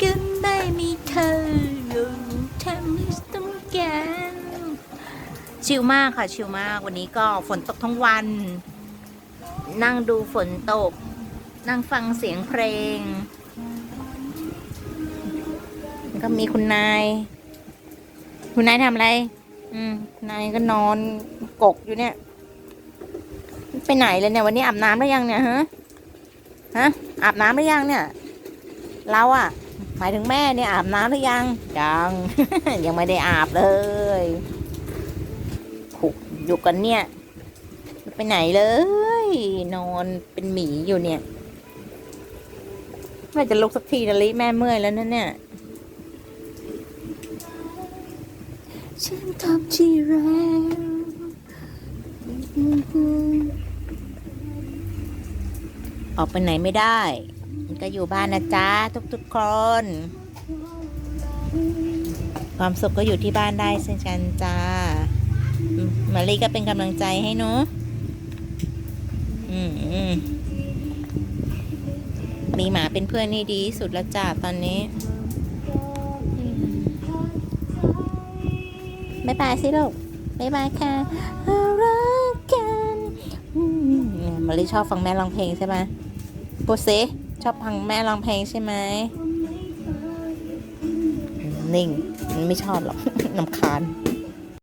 กันได้มีเธออยู่ทำให้ต้องการชิลมากค่ะ ชิลมากวันนี้ก็ฝนตกทั้งวัน นั่งดูฝนตก นั่งฟังเสียงเพลงแล้วก็มีคุณนาย คุณนายทำอะไร อืมคุณนายก็นอนกกอยู่เนี่ย ไปไหนเลยเนี่ยวันนี้อาบน้ำหรือยังเนี่ยฮะฮะอาบน้ำหรือยังเนี่ย เราอะ หมายถึงแม่เนี่ยอาบน้ำหรือยังยังยังไม่ได้อาบเลยขุกอยู่กันเนี่ยไปไหนเลย นอนเป็นหมีอยู่เนี่ยแม่จะลุกสักทีนะลิแม่เมื่อยแล้วนะเนี่ยฉันทำที่แรงออกไปไหนไม่ได้มัน ก็อยู่บ้านนะจ๊ะทุกๆคน ความสุขก็อยู่ที่บ้านได้เช่นกันจ้าอืมมารีก็เป็นกำลังใจให้หนูอืมอืมมีหมาเป็นเพื่อนนี่ดีที่สุดแล้วจ้าตอนนี้อืมบ๊ายบายสิลูกบ๊ายบายค่ะรักกันอืมมารีชอบฟังแม่ร้องเพลงใช่ไหมพูดสิ ชอบฟังแม่ร้องเพลงใช่ไหมอืมนิ่ง มันไม่ชอบหรอกนำคาญ